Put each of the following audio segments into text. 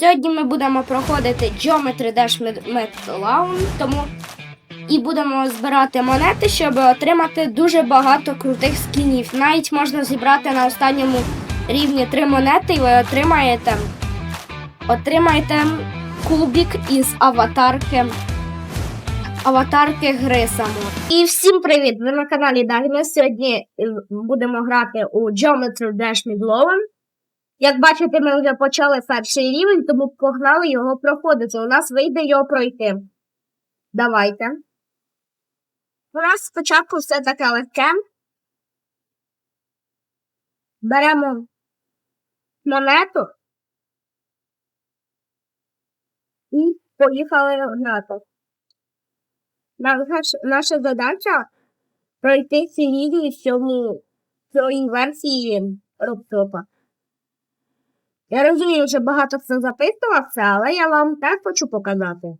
Сьогодні ми будемо проходити Geometry Dash Medlown, тому і будемо збирати монети, щоб отримати дуже багато крутих скінів. Навіть можна зібрати на останньому рівні три монети, і ви отримаєте, отримаєте кубік із аватарки. Аватарки гри само. І всім привіт! Ви на каналі Дагна. Сьогодні е, будемо грати у Geometry Dash Midlowen. Як бачите, ми вже почали перший рівень, тому погнали його проходити. У нас вийде його пройти. Давайте. У нас спочатку все таке легке. Беремо монету і поїхали грати. Наша, задача пройти ці цьому в цій версії Роптопа. Я розумію, що багато хто записував це, але я вам теж хочу показати.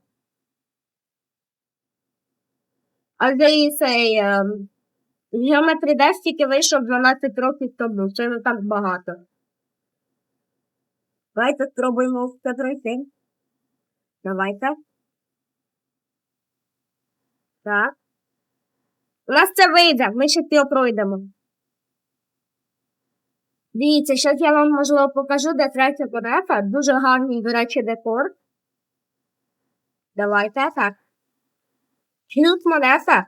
І цей Geometry Dash тільки вийшов 12 років тому, це не так багато. Давайте спробуємо це пройти. Давайте. Так. У нас це вийде, ми ще цього пройдемо. Дивіться, зараз я вам можливо покажу, де третя монета. Дуже гарний, до речі, декор. Давайте так. Тут монета.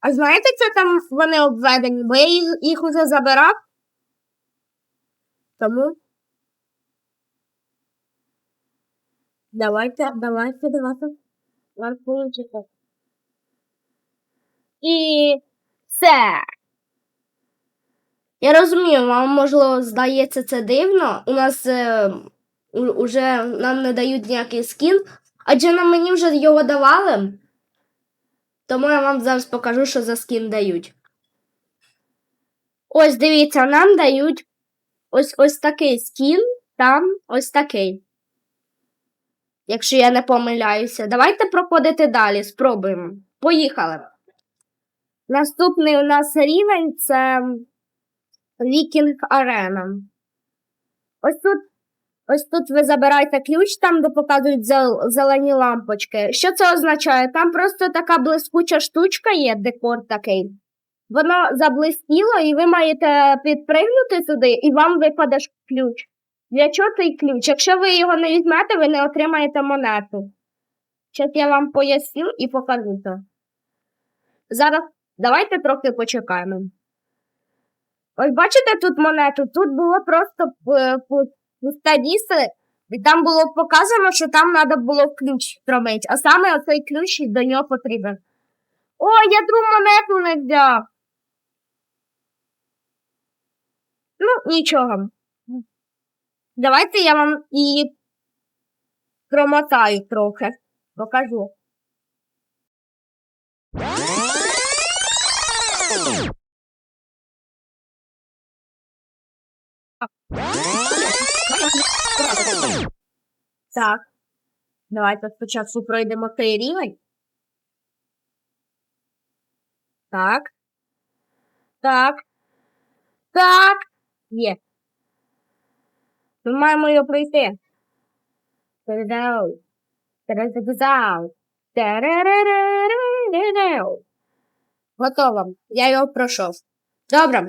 А знаєте, це там вони обведені, бо я їх, уже забирав. Тому. Давайте, давайте, давайте. Получите. І все. Я розумію, вам можливо здається це дивно. У нас е, уже нам не дають ніякий скін, адже на мені вже його давали. Тому я вам зараз покажу, що за скін дають. Ось дивіться, нам дають ось ось такий скін, там ось такий. Якщо я не помиляюся. Давайте проходити далі, спробуємо. Поїхали. Наступний у нас рівень це Вікінг Арена. Ось тут, ось тут ви забираєте ключ, там де показують зел- зелені лампочки. Що це означає? Там просто така блискуча штучка є, декор такий. Воно заблистіло, і ви маєте підпригнути туди, і вам випаде ключ. Для чого цей ключ? Якщо ви його не візьмете, ви не отримаєте монету. Зараз я вам поясню і покажу це. Зараз давайте трохи почекаємо. Ось бачите тут монету? Тут було просто пусте місце, і там було показано, що там треба було ключ втромити, а саме оцей ключ до нього потрібен. О, я другу монету не взяв. Ну, нічого. Давайте я вам її промотаю трохи. Покажу. Так. Давайте спочатку пройдемо цей рівень. Так. Так. Так. Є. Ми маємо його пройти. Та-да-дау. Готово. Я його пройшов. Добре.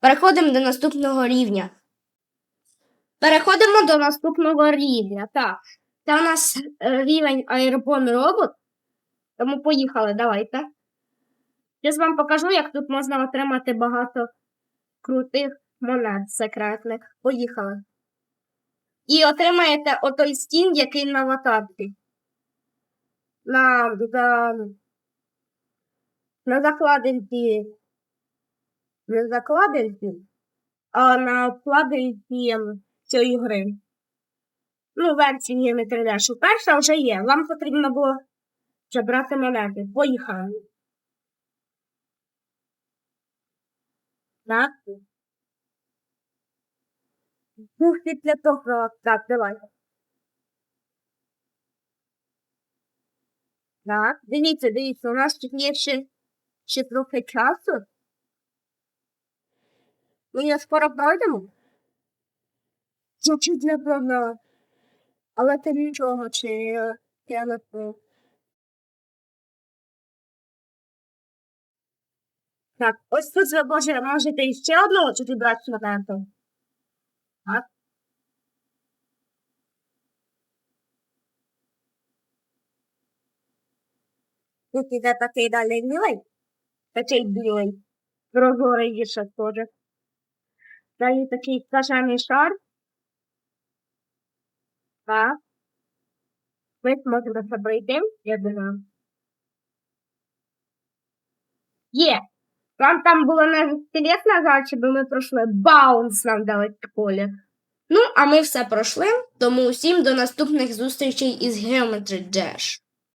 Переходимо до наступного рівня. Переходимо до наступного рівня. Так. Це у нас е, рівень аеропон робот. Тому поїхали, давайте. Зараз вам покажу, як тут можна отримати багато крутих монет секретних. Поїхали. І отримаєте отой стін, який на аватарці. На, за, на закладинці. Не закладинці, а на вкладинці цієї гри. Ну, версії не 3D. Що перша вже є. Вам потрібно було вже брати монети. Поїхали. Так. Бух після того. Так, давай. Так, дивіться, дивіться, у нас тут є ще, ще трохи часу. Ми його скоро пройдемо. Чуть-чуть не прогнала. Але ти нічого, чи я не пив. Так, ось тут ви може, можете іще одного чи ти брати моменту. Так. Тут іде такий далі білий. Такий білий. Прозорий ще теж. Далі такий кашаний шар. Так. Ми зможемо це пройти, я думаю. Є! Вам там було не інтересно, зараз, щоб ми пройшли баунс нам дали в школі. Ну, а ми все пройшли, тому усім до наступних зустрічей із Geometry Dash.